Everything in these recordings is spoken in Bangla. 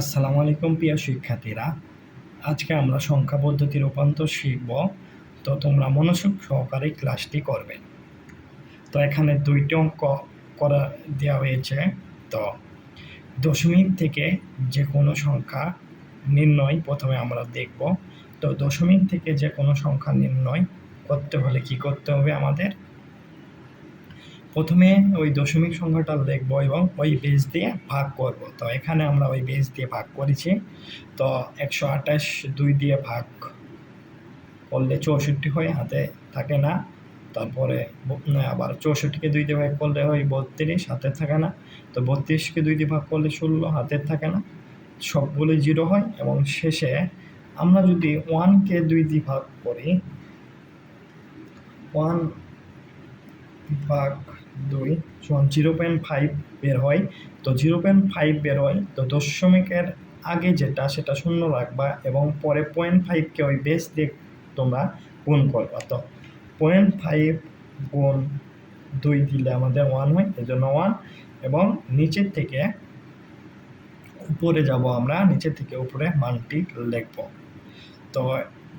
আসসালামু আলাইকুম প্রিয় শিক্ষার্থীরা। আজকে আমরা সংখ্যা পদ্ধতির রূপান্তর শিখব। তো তোমরা মনোযোগ সহকারে ক্লাসটি করবে। তো এখানে দুইটি অঙ্ক করা দেওয়া হয়েছে। তো দশমিক থেকে যে কোনো সংখ্যা নির্ণয় প্রথমে আমরা দেখব। তো দশমিক থেকে যে কোনো সংখ্যা নির্ণয় করতে হলে কি করতে হবে আমাদের? প্রথমে ওই দশমিক সংখ্যাটা লিখব এবং ওই বেজ দিয়ে ভাগ করব। তো এখানে আমরা ওই বেজ দিয়ে ভাগ করেছি। তো একশো আঠাশ দুই দিয়ে ভাগ করলে চৌষট্টি হয়, হাতে থাকে না। তারপরে আবার চৌষট্টিকে দুই দিয়ে ভাগ করলে হয় বত্রিশ, হাতে থাকে না। তো বত্রিশকে দুই দিয়ে ভাগ করলে ষোলো হাতের থাকে না। সবগুলো জিরো হয় এবং শেষে আমরা যদি ওয়ানকে দুই দিয়ে ভাগ করি ওয়ান ভাগ দুই সমান জিরো পয়েন্ট ফাইভ বের হয়। তো জিরো পয়েন্ট ফাইভ বের হয়, তো দশমিকের আগে যেটা, সেটা শূন্য রাখবা এবং পরে পয়েন্ট ফাইভকে ওই বেস দিয়ে তোমরা গুণ করবা। তো পয়েন্ট ফাইভ গুণ দুই দিলে আমাদের ওয়ান হয় এই জন্য ওয়ান এবং নিচের থেকে উপরে যাব আমরা, নিচের থেকে উপরে মানটি লিখব। তো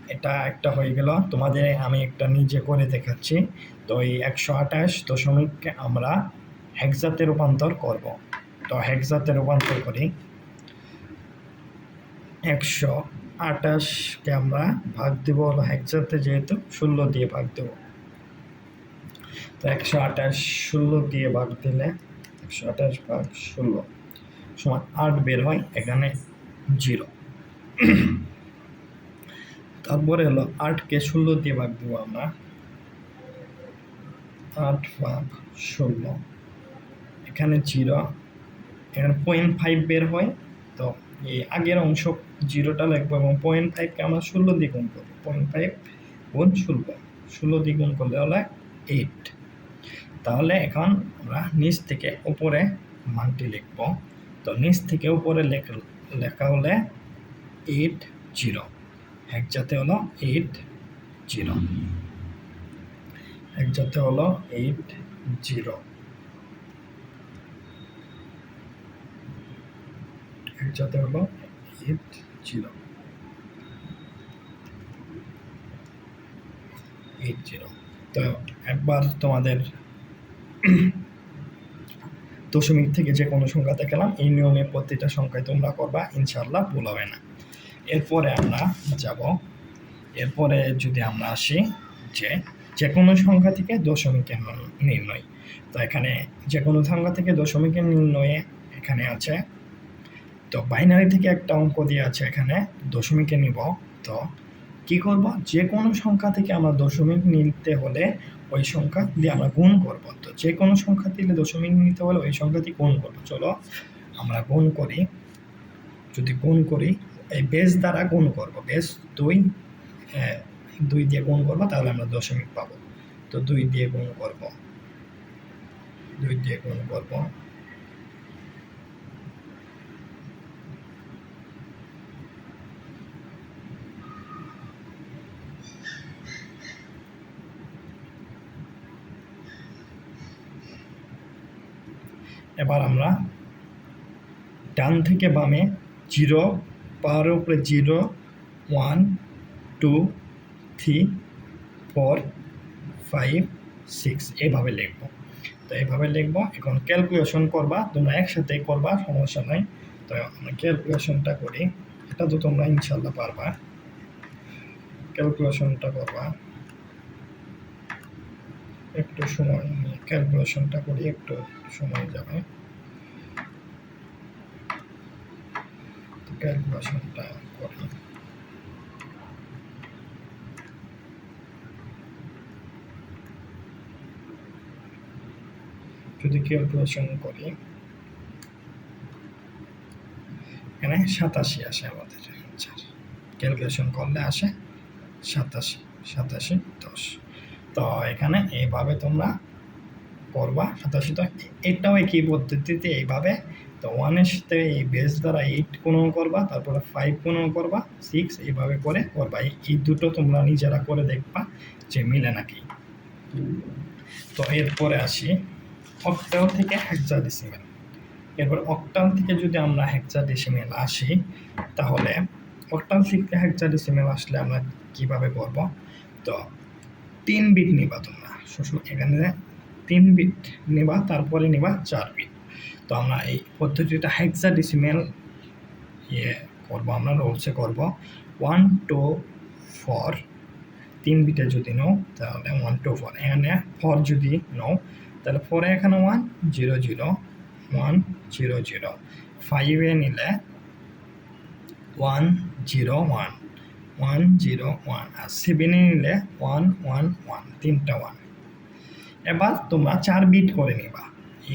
এটা একটা হয়ে গেল। তোমাদের আমি একটা নিজে করে দেখাচ্ছি। তো এই একশো আঠাশ দশমিককে আমরা হেক্সাতে রূপান্তর করব। তো হেক্সাতে রূপান্তর করি। একশো আঠাশকে আমরা ভাগ দেবো হলো যেহেতু ষোলো দিয়ে ভাগ দেবো। তো একশো আঠাশ ষোলো দিয়ে ভাগ দিলে একশো আঠাশ ভাগ ষোলো সমান আট বের হয় এখানে জিরো। তারপরে হলো আটকে ষোলো দিয়ে ভাগ দেবো আমরা। আট ভাগ ষোলো। এখানে জিরো। এখানে পয়েন্ট ফাইভ বের হয়। তো এই আগের অংশ জিরোটা লিখব এবং পয়েন্ট ফাইভকে আমরা ষোলো দিয়ে গুণ করব। পয়েন্ট ফাইভ গুণ ষোলো। ষোলো দিয়ে গুণ করলে হলো এইট তাহলে এখন আমরা নিচ থেকে উপরে মানটি লিখব। তো নিচ থেকে উপরে লেখ লেখা হলে এইট জিরো এক যাতে হলো এইট জিরো এক যাতে হলো এইট জিরো এক যাতে হলো এইট জিরো এইট জিরো তো একবার তোমাদের দশমিক থেকে যে কোনো সংখ্যা দেখালাম, এই নিয়মে প্রতিটা সংখ্যায় তোমরা করবা ইনশাল্লাহ ভুল হবে না। এরপরে আমরা যাব। এরপরে যদি আমরা আসি যে যে কোনো সংখ্যা থেকে দশমিকের নির্ণয়। তো এখানে যে কোনো সংখ্যা থেকে দশমিকের নির্ণয়ে এখানে আছে, তো বাইনারি থেকে একটা অঙ্ক দিয়ে আছে এখানে দশমিকে নিব। তো কি করব? যে কোনো সংখ্যা থেকে আমরা দশমিক নিতে হলে ওই সংখ্যা দিয়ে আমরা গুণ করব। তো যে কোনো সংখ্যা দিলে দশমিক নিতে হলে ওই সংখ্যা দিয়ে গুণ করব। চলো আমরা গুণ করি। যদি গুণ করি এই বেস দ্বারা গুণ করব। বেস দুই দুই দিয়ে গুণ করব, তাহলে আমরা দশমিক পাবো। তো দুই দিয়ে গুণ করব। দুই দিয়ে গুণ করব। এবার আমরা ডান থেকে বামে জিরো পাওয়ার উপরে zero, one, two, three, four, five, six এইভাবে লিখব। তো এইভাবে লিখব, এখন ক্যালকুলেশন করবা, তোমরা একসাথে করবা, সমস্যা নাই। তো আমরা ক্যালকুলেশনটা করি, এটা তো তোমরা ইনশাল্লাহ পারবা। ক্যালকুলেশনটা করবা। একটু সময় ক্যালকুলেশনটা করি, একটু সময় যাবে। ক্যালকুলেশনটা করি যদি ক্যালকুলেশন করি, এখানে সাতাশি আসে আমাদের আনসার ক্যালকুলেশন করলে আসে সাতাশি সাতাশি, দশ। তো এখানে এইভাবে তোমরা করবা, সাতাশি তো এটাও একই পদ্ধতিতে এইভাবে তো ওয়ানের সাথে এই বেস দ্বারা এইট কোনো করবা, তারপরে ফাইভ কোনো করবা সিক্স এইভাবে করে করবা। এই- দুটো তোমরা নিজেরা করে দেখবা যে মিলে নাকি। তো এরপরে আসি অক্টাল থেকে হেক্সাডেসিমেল এরপর অক্টাল থেকে যদি আমরা হেক্সাডেসিমেল আসি, তাহলে অক্টাল থেকে হেক্সাডেসিমেল আসলে আমরা কীভাবে করব? তো তিন বিট নিবা তোমরা। এখানে তিন বিট নেবা, তারপরে নেবা চার বিট তো আমরা এই পদ্ধতিটা হেক্সাডেসিমেল ইয়ে করব, আমরা রোলসে করব। ওয়ান টু ফোর তিন বিটে যদি নাও, তাহলে ওয়ান টু ফোর এখানে ফোর যদি নাও, তাহলে ফোরে এখানে one zero zero one zero zero ফাইভে নিলে one zero one one zero one আর সেভেনে নিলে ওয়ান ওয়ান ওয়ান তিনটা ওয়ান এবার তোমরা চার বিট করে নিবা।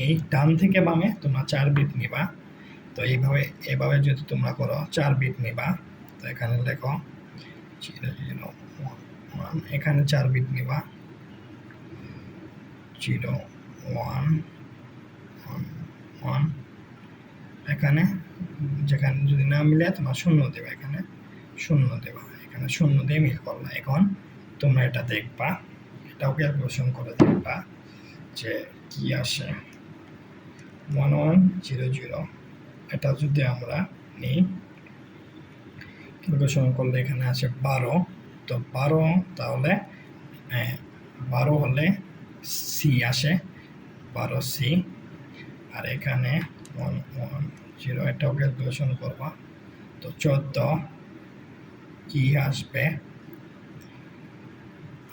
এই ডান থেকে বামে তোমরা চার বিট নিবা। তো এইভাবে, এভাবে যদি তোমরা করো, চার বিট নিবা। তো এখানে লেখো, জিরো ওয়ান এখানে চার বিট নিবা। জিরো, ওয়ান ওয়ান এখানে যেখানে যদি না মিলে, তোমার শূন্য দেবে এখানে। শূন্য দেবা। এখানে শূন্য দিয়ে মিল করলা। এখন তোমরা এটা দেখবা, এটাও ক্যালকুলেশন করে দেখবা যে কি আসে। ওয়ান ওয়ান জিরো জিরো এটা যদি আমরা নিই ক্যালকুলেশন করলে এখানে আছে বারো? তো বারো তাহলে বারো হলে সি আসে, বারো সি আর এখানে ওয়ান ওয়ান জিরো এটাও ক্যালকুলেশন করবা। তো চোদ্দ ই আসবে?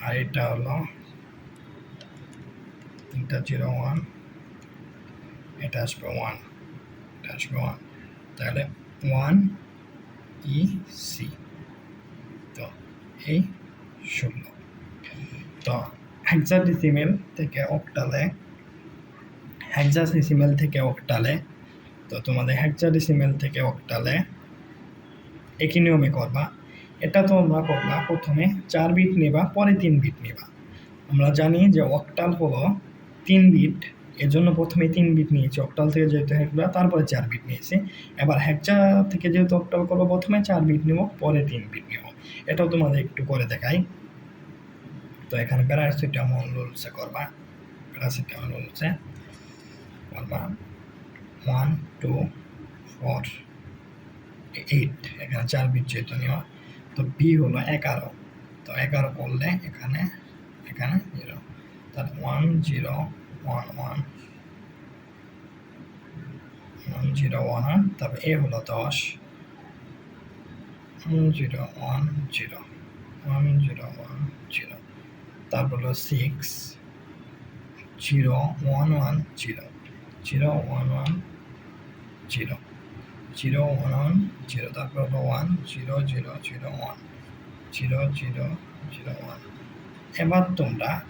আর এটা হলো তিনটা জিরো ওয়ান এটা আসবে ওয়ান এটা আসবে ওয়ান তাহলে ওয়ান ই সি তো এই শূন্য। তো হেক্সাডেসিমেল থেকে অক্টালে হেক্সাডেসিমেল থেকে অক্টালে তো তোমাদের হেক্সাডেসিমেল থেকে অক্টালে একই নিয়মে করবা। এটা তোমরা করবা প্রথমে চার বিট নেবা, পরে তিন বিট নেবা। আমরা জানি যে অক্টাল হলো তিন বিট এজন্য প্রথমে তিন বিট নিয়েছি, অক্টাল থেকে যেহেতু হেক্সা তারপরে চার বিট নিয়েছি। এবার হেক্সা থেকে যেহেতু অক্টাল করব প্রথমে, চার বিট নেব, পরে তিন বিট নেব। এটাও তোমাদের একটু করে দেখাই। তো এখানে প্যারাসিটামল রুলসে করবা। প্যারাসিটামল রুলসে করবা। ওয়ান টু ফোর এইট এখানে চার বিট যেহেতু নেওয়া তো বি হলো এগারো। তো এগারো করলে এখানে এখানে জিরো তাহলে one zero one one. One zero one তারপর এ হলো দশ। One zero one zero. One zero one, zero. তারপর হলো six. Zero one one, zero. Zero one one, zero. Zero one one, zero. তারপর হলো one, zero zero zero, one. Zero zero zero, one. এবার তোমরা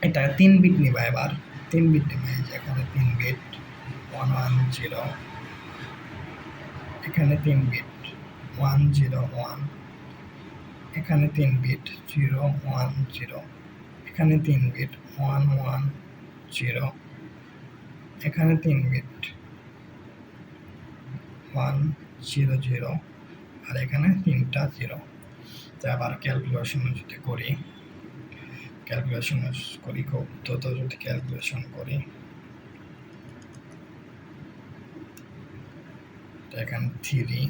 এটা তিন বিট নিবা এবার। তিন বিট নেবে এখানে তিন বিট ওয়ান ওয়ান জিরো এখানে তিন বিট ওয়ান জিরো ওয়ান এখানে তিন বিট জিরো ওয়ান জিরো এখানে তিন বিট ওয়ান ওয়ান জিরো এখানে তিন বিট ওয়ান জিরো জিরো আর এখানে তিনটা জিরো তো আবার ক্যালকুলেশন যদি করি ক্যালকুলেশন করি খুব দ্রুত যদি ক্যালকুলেশন করি এখানে থ্রি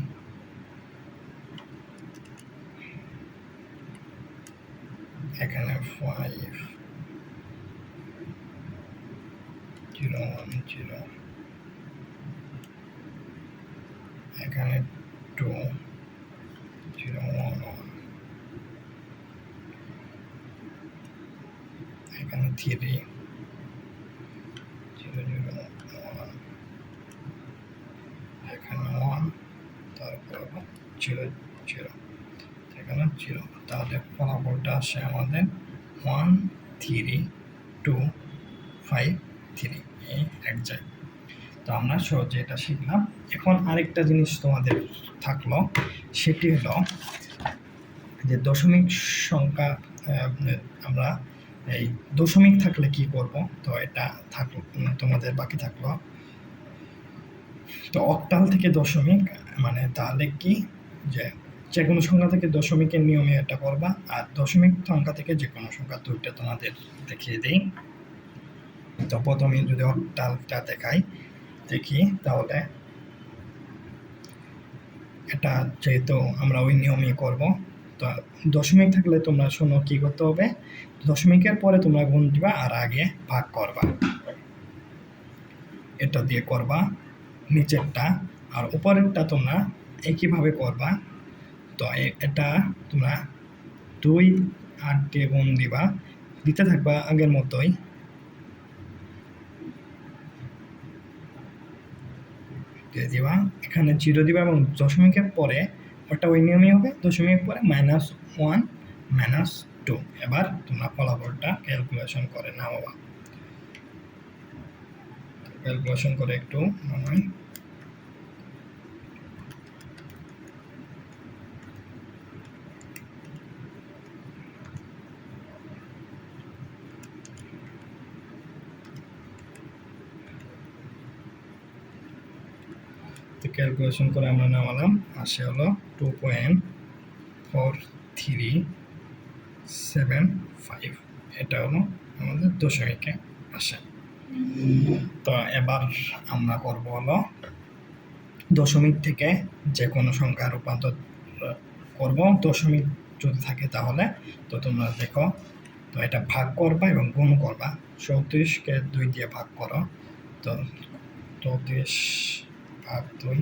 এখানে ফাইভ জিরো ওয়ান জিরো এখানে টু জিরো ওয়ান ওয়ান এখানে থ্রি জিরো জিরো ওয়ান এখানে ওয়ান তারপর জিরো জিরো। এখানে জিরো। তাহলে ফলাফলটা আসে আমাদের one three two five three, এই এক জায়গায় তো আমরা সহজে এটা শিখলাম। এখন আরেকটা জিনিস তোমাদের থাকল, সেটি হলো যে দশমিক সংখ্যা আমরা এই দশমিক থাকলে কি করব? তো এটা থাকল তোমাদের বাকি থাকল। তো অক্টাল থেকে দশমিক মানে তাহলে কি? যে যে কোনো সংখ্যা থেকে দশমিকের নিয়মে এটা করবা, আর দশমিক সংখ্যা থেকে যে কোনো সংখ্যা দুইটা তোমাদের দেখিয়ে দিই। তো প্রথমে যদি অক্টালটা দেখাই, দেখি তাহলে এটা যেহেতু আমরা ওই নিয়মই করব, তো দশমিক থাকলে তোমরা শোনো কি করতে হবে? দশমিকের পরে তোমরা গুণ দিবা আর আগে ভাগ করবা। এটা দিয়ে করবা, নিচেরটা আর উপরেরটা তোমরা একইভাবে করবা? তো এটা তোমরা দুই আট দিয়ে গুণ দিবা। দিতে থাকবা আগের মতোই। দিবা। এখানে জিরো দিবা এবং দশমিকের পরে ওটা ওই নিয়মই হবে। দশমিকের পরে মাইনাস ওয়ান মাইনাস টু এবার তোমরা ফলাফলটা ক্যালকুলেশন করে নামাবা। ক্যালকুলেশন করে একটু নামাই। তো ক্যালকুলেশন করে আমরা নামালাম আসে হলো two point four three seven five এটা হলো আমাদের দশমিকে আসে। তো এবার আমরা করব হলো দশমিক থেকে যে কোনো সংখ্যা রূপান্তর করব। দশমিক যদি থাকে তাহলে তো তোমরা দেখো, তো এটা ভাগ করবা এবং গুণ করবা। চৌত্রিশকে দুই দিয়ে ভাগ করো, তো চৌত্রিশ ভাগ দুই,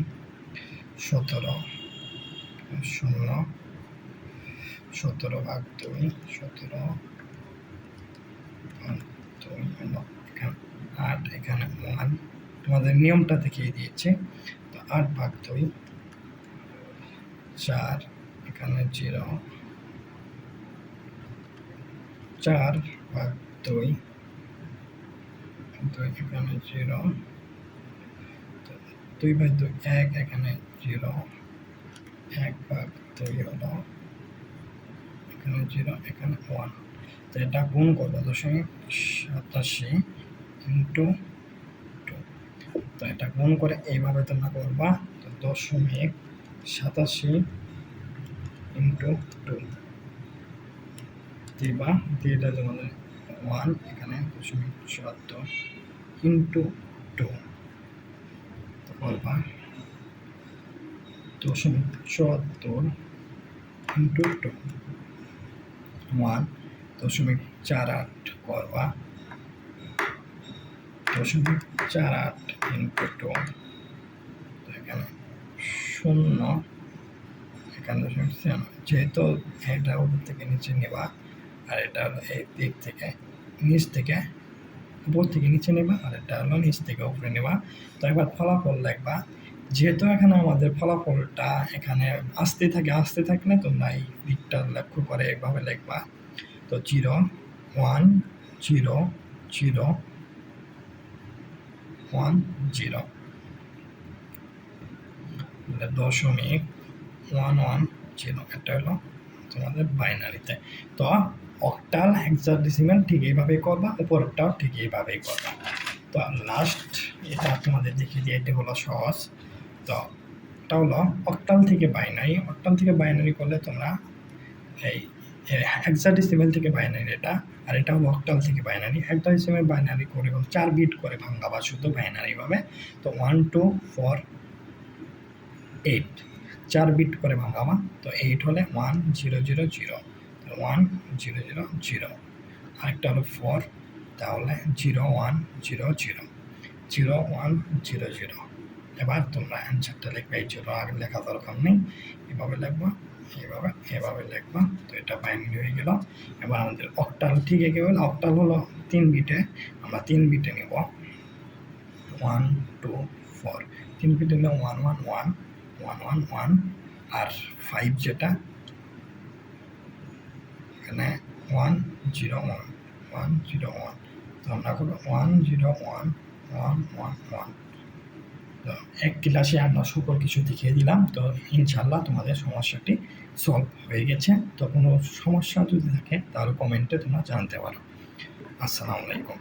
সতেরো, শূন্য, সতেরো ভাগ দুই, সতেরো, আট এখানে ওয়ান। তোমাদের নিয়মটা দেখিয়ে দিয়েছে। তো আট ভাগ দুই, চার, এখানে জিরো। চার ভাগ দুই দুই, এখানে জিরো। দুই ভাগ দুই, এক, এখানে জিরো। এক ভাগ দুই হলো এখানে জিরো, এখানে ওয়ান। তো এটা গুণ করব দশমিক সাতাশি ইন্টু টু। তো এটা গুণ করে এইভাবে তোমরা করবা, তো দশমিক সাতাশি ইন্টু টু। দিবা দিয়েটা তোমাদের ওয়ান, এখানে দশমিক চুয়াত্তর ইন্টু টু। করবা দশমিক চুয়াত্তর ইন্টু টু, ওয়ান, দশমিক চার আট করবা। দশমিক চার আট ইন্টু টু এখানে শূন্য, এখানে দশমিক যেহেতু এটা উপর থেকে নিচে নেবা, আর এটা এই দিক থেকে, নিচ থেকে উপর থেকে নিচে নেবা আর এটা হলো নিচ থেকে উপরে নেবা। তো একবার ফলাফল লিখবা যেহেতু এখানে আমাদের ফলাফলটা এখানে আসতে থাকে, আসতে থাকলে তোমরা এই দিকটা লক্ষ্য করে এভাবে লিখবা। তো zero, one, zero zero, one, zero. দশমিক, ওয়ান ওয়ান, জিরো। এটা হলো তোমাদের বাইনারিতে। তো অক্টাল হেক্সাডেসিমাল ঠিক এইভাবে করবা উপরটাও ঠিক এইভাবেই করবা। তো লাস্ট এটা তোমাদের দেখিয়ে দিয়ে এটা হলো সহজ। তো এটা হলো অক্টাল থেকে বাইনারি অক্টাল থেকে বাইনারি করলে তোমরা এই হেক্সাডেসিমাল থেকে বাইনারি এটা, আর এটা হলো অক্টাল থেকে বাইনারি হেক্সাডেসিমাল বাইনারি করে চার বিট করে ভাঙাবা শুধু বাইনারিভাবে তো ওয়ান টু ফোর এইট চার বিট করে ভাঙাবা। তো এইট হলে one zero zero zero one zero zero zero আরেকটা হলো ফোর তাহলে zero one zero zero zero one zero zero এবার তোমরা অ্যান্সারটা লিখবে, এই জিরো আগে লেখা দরকার নেই। এভাবে লিখবা এইভাবে এভাবে লিখবা, তো এটা বাইনারি হয়ে গেল। এবার আমাদের অক্টাল ঠিক একে গেল অক্টাল হলো তিন বিটে, আমরা তিন বিটে নেব। ওয়ান টু ফোর তিন বিটে নিলে one one one one one one আর ফাইভ যেটা এখানে one zero one one zero one তো আমরা করব one zero one one one one তো এক ক্লাসে আমরা সকল কিছু দেখিয়ে দিলাম। তো ইনশাল্লাহ তোমাদের সমস্যাটি সলভ হয়ে গেছে। তো কোনো সমস্যা যদি থাকে, তাহলে কমেন্টে তোমরা জানতে পারো। আসসালামু আলাইকুম।